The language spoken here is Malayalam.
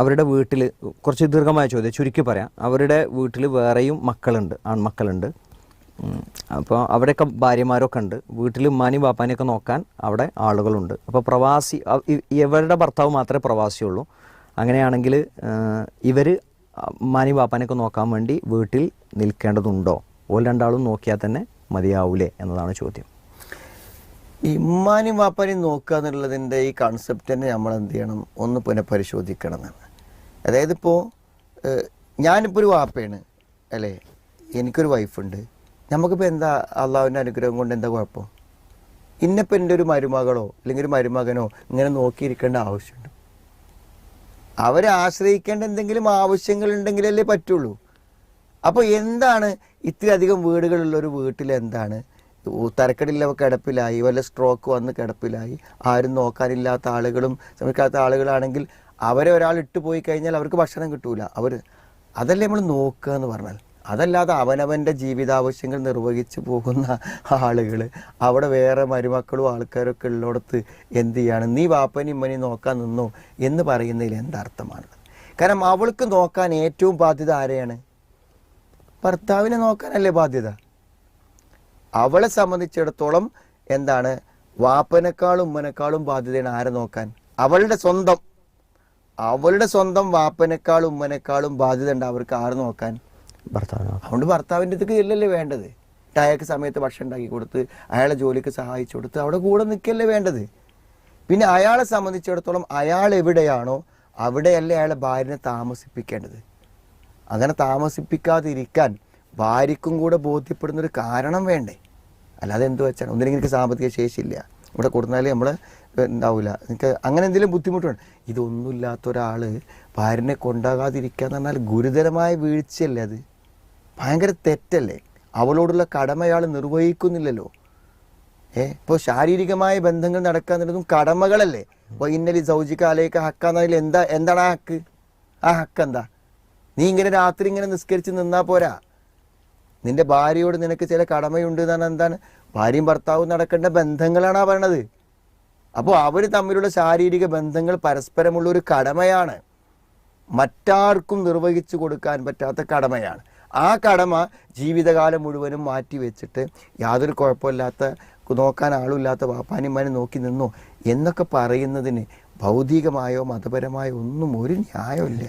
അവരുടെ വീട്ടിൽ കുറച്ച് ദീർഘമായ ചോദ്യം ചുരുക്കി പറയാം. അവരുടെ വീട്ടിൽ വേറെയും മക്കളുണ്ട് ആൺമക്കളുണ്ട്. അപ്പോൾ അവിടെയൊക്കെ ഭാര്യമാരൊക്കെ ഉണ്ട്. വീട്ടിൽ ഉമ്മാനി ബാപ്പാനെയൊക്കെ നോക്കാൻ അവിടെ ആളുകളുണ്ട്. അപ്പോൾ പ്രവാസി ഇവരുടെ ഭർത്താവ് മാത്രമേ പ്രവാസിയുള്ളൂ. അങ്ങനെയാണെങ്കിൽ ഇവർ ഉമ്മാനി ബാപ്പാനെയൊക്കെ നോക്കാൻ വേണ്ടി വീട്ടിൽ നിൽക്കേണ്ടതുണ്ടോ? ഓൾ രണ്ടാളും നോക്കിയാൽ തന്നെ മതിയാവൂലേ എന്നതാണ് ചോദ്യം. ഈ ഉമ്മാനും വാപ്പാനും നോക്കുക എന്നുള്ളതിന്റെ ഈ കൺസെപ്റ്റ് തന്നെ നമ്മൾ എന്ത് ചെയ്യണം? ഒന്ന് പുനഃപരിശോധിക്കണം എന്നാണ്. അതായത് ഇപ്പോൾ ഞാനിപ്പോൾ ഒരു വാപ്പയാണ് അല്ലേ? എനിക്കൊരു വൈഫുണ്ട്. നമുക്കിപ്പോൾ എന്താ അള്ളാഹുവിന്റെ അനുഗ്രഹം കൊണ്ട് എന്താ കുഴപ്പം? ഇന്നിപ്പോൾ എന്റെ ഒരു മരുമകളോ അല്ലെങ്കിൽ ഒരു മരുമകനോ ഇങ്ങനെ നോക്കിയിരിക്കേണ്ട ആവശ്യമുണ്ട്. അവരെ ആശ്രയിക്കേണ്ട എന്തെങ്കിലും ആവശ്യങ്ങൾ ഉണ്ടെങ്കിലല്ലേ പറ്റുള്ളൂ. അപ്പോൾ എന്താണ് ഇത്രയധികം വീടുകളുള്ള ഒരു വീട്ടിൽ എന്താണ്? ഉ- തരക്കടില്ല കിടപ്പിലായി വല്ല സ്ട്രോക്ക് വന്ന് കിടപ്പിലായി ആരും നോക്കാനില്ലാത്ത ആളുകളും ശ്രമിക്കാത്ത ആളുകളാണെങ്കിൽ അവരെ ഒരാൾ ഇട്ട് പോയി കഴിഞ്ഞാൽ അവർക്ക് ഭക്ഷണം കിട്ടൂല. അവർ അതല്ലേ നമ്മൾ നോക്കുക എന്ന് പറഞ്ഞാൽ? അതല്ലാതെ അവനവന്റെ ജീവിതാവശ്യങ്ങൾ നിർവഹിച്ച് പോകുന്ന ആളുകൾ അവിടെ വേറെ മരുമക്കളും ആൾക്കാരൊക്കെ ഉള്ളിടത്ത് എന്ത് ചെയ്യാണ്? നീ വാപ്പനും ഇമ്മനെയും നോക്കാൻ നിന്നോ എന്ന് പറയുന്നതിൽ എന്തർത്ഥമാണുള്ളത് കാരണം അവൾക്ക് നോക്കാൻ ഏറ്റവും ബാധ്യത ആരെയാണ്? ഭർത്താവിനെ നോക്കാനല്ലേ ബാധ്യത. അവളെ സംബന്ധിച്ചിടത്തോളം എന്താണ്? വാപ്പനേക്കാളും ഉമ്മനേക്കാളും ബാധ്യതയാണ് ആരെ നോക്കാൻ? അവളുടെ സ്വന്തം. അവളുടെ സ്വന്തം വാപ്പനേക്കാളും ഉമ്മനേക്കാളും ബാധ്യത ഉണ്ട് അവർക്ക് ആര് നോക്കാൻ? ഭർത്താവിനോ അതുകൊണ്ട് ഭർത്താവിന്റെ അടുത്തേക്ക് ഇല്ലല്ലേ വേണ്ടത്? അയാൾക്ക് സമയത്ത് ഭക്ഷണം ഉണ്ടാക്കി കൊടുത്ത് അയാളെ ജോലിക്ക് സഹായിച്ചു കൊടുത്ത് അവിടെ കൂടെ നിൽക്കല്ലേ വേണ്ടത്? പിന്നെ അയാളെ സംബന്ധിച്ചിടത്തോളം അയാൾ എവിടെയാണോ അവിടെയല്ലേ അയാളെ ഭാര്യനെ താമസിപ്പിക്കേണ്ടത്. അങ്ങനെ താമസിപ്പിക്കാതിരിക്കാൻ ഭാര്യക്കും കൂടെ ബോധ്യപ്പെടുന്ന ഒരു കാരണം വേണ്ടേ? അല്ലാതെ എന്ത് വെച്ചാണ് ഒന്നില്ലെങ്കിൽ എനിക്ക് സാമ്പത്തിക ശേഷിയില്ല. ഇവിടെ കൊടുത്താൽ നമ്മൾ ഉണ്ടാവില്ല എനിക്ക് അങ്ങനെ എന്തെങ്കിലും ബുദ്ധിമുട്ടുണ്ട്? ഇതൊന്നുമില്ലാത്ത ഒരാൾ ഭാര്യനെ കൊണ്ടാകാതിരിക്കുക എന്ന് പറഞ്ഞാൽ ഗുരുതരമായ വീഴ്ചയല്ലേ അത്? ഭയങ്കര തെറ്റല്ലേ? അവളോടുള്ള കടമ അയാൾ നിർവഹിക്കുന്നില്ലല്ലോ. ഏ ഇപ്പോൾ ശാരീരികമായ ബന്ധങ്ങൾ നടക്കുക എന്നുള്ളതും കടമകളല്ലേ? അപ്പോൾ ഇന്നലെ സൗജിക്ക അലേക്ക് ഹക്കാന്നതിൽ എന്താ എന്താണ് ആ ഹക്ക്? ആ ഹക്ക് എന്താ? നീ ഇങ്ങനെ രാത്രി ഇങ്ങനെ നിസ്കരിച്ച് നിന്നാൽ പോരാ? നിന്റെ ഭാര്യയോട് നിനക്ക് ചില കടമയുണ്ട് എന്നാണ് എന്താണ്? ഭാര്യയും ഭർത്താവും നടക്കേണ്ട ബന്ധങ്ങളാണ് ആ പറയണത്. അപ്പോൾ അവർ തമ്മിലുള്ള ശാരീരിക ബന്ധങ്ങൾ പരസ്പരമുള്ള ഒരു കടമയാണ്. മറ്റാർക്കും നിർവഹിച്ചു കൊടുക്കാൻ പറ്റാത്ത കടമയാണ്. ആ കടമ ജീവിതകാലം മുഴുവനും മാറ്റി വെച്ചിട്ട് യാതൊരു കുഴപ്പമില്ലാത്ത നോക്കാൻ ആളുമില്ലാത്ത വാപ്പാനിമാനെ നോക്കി നിന്നോ എന്നൊക്കെ പറയുന്നതിന് ഭൗതികമായോ മതപരമായോ ഒന്നും ഒരു ന്യായമില്ല